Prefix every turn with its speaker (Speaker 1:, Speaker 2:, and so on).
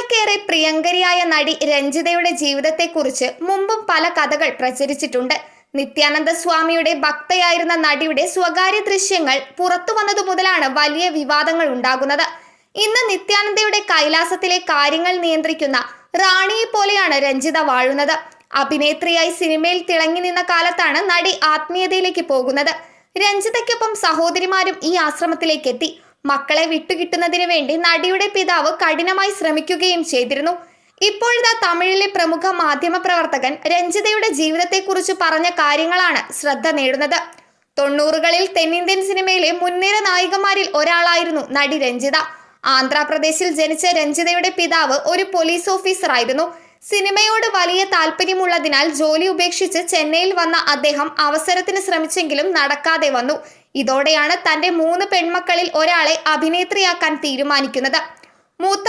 Speaker 1: ജനങ്ങൾക്കേറെ പ്രിയങ്കരിയായ നടി രഞ്ജിതയുടെ ജീവിതത്തെക്കുറിച്ച് മുമ്പും പല കഥകൾ പ്രചരിച്ചിട്ടുണ്ട്. നിത്യാനന്ദ സ്വാമിയുടെ ഭക്തയായിരുന്ന നടിയുടെ സ്വകാര്യ ദൃശ്യങ്ങൾ പുറത്തു വന്നതു മുതലാണ് വലിയ വിവാദങ്ങൾ ഉണ്ടാകുന്നത്. ഇന്ന് നിത്യാനന്ദയുടെ കൈലാസത്തിലെ കാര്യങ്ങൾ നിയന്ത്രിക്കുന്ന റാണിയെ പോലെയാണ് രഞ്ജിത വാഴുന്നത്. അഭിനേത്രിയായി സിനിമയിൽ തിളങ്ങി നിന്ന കാലത്താണ് നടി ആത്മീയതയിലേക്ക് പോകുന്നത്. രഞ്ജിതയ്ക്കൊപ്പം സഹോദരിമാരും ഈ ആശ്രമത്തിലേക്ക് എത്തി മക്കളെ വിട്ടുകിട്ടുന്നതിന് വേണ്ടി നടിയുടെ പിതാവ് കഠിനമായി ശ്രമിക്കുകയും ചെയ്തിരുന്നു. ഇപ്പോഴത്തെ തമിഴിലെ പ്രമുഖ മാധ്യമ പ്രവർത്തകൻ രഞ്ജിതയുടെ ജീവിതത്തെക്കുറിച്ച് പറഞ്ഞ കാര്യങ്ങളാണ് ശ്രദ്ധ നേടുന്നത്. തൊണ്ണൂറുകളിൽ തെന്നിന്ത്യൻ സിനിമയിലെ മുൻനിര നായികമാരിൽ ഒരാളായിരുന്നു നടി രഞ്ജിത. ആന്ധ്രാപ്രദേശിൽ ജനിച്ച രഞ്ജിതയുടെ പിതാവ് ഒരു പോലീസ് ഓഫീസറായിരുന്നു. സിനിമയോട് വലിയ താല്പര്യമുള്ളതിനാൽ ജോലി ഉപേക്ഷിച്ച് ചെന്നൈയിൽ വന്ന അദ്ദേഹം അവസരത്തിന് ശ്രമിച്ചെങ്കിലും നടക്കാതെ വന്നു. ഇതോടെയാണ് തന്റെ മൂന്ന് പെൺമക്കളിൽ ഒരാളെ അഭിനേത്രിയാക്കാൻ തീരുമാനിക്കുന്നത്. മൂത്ത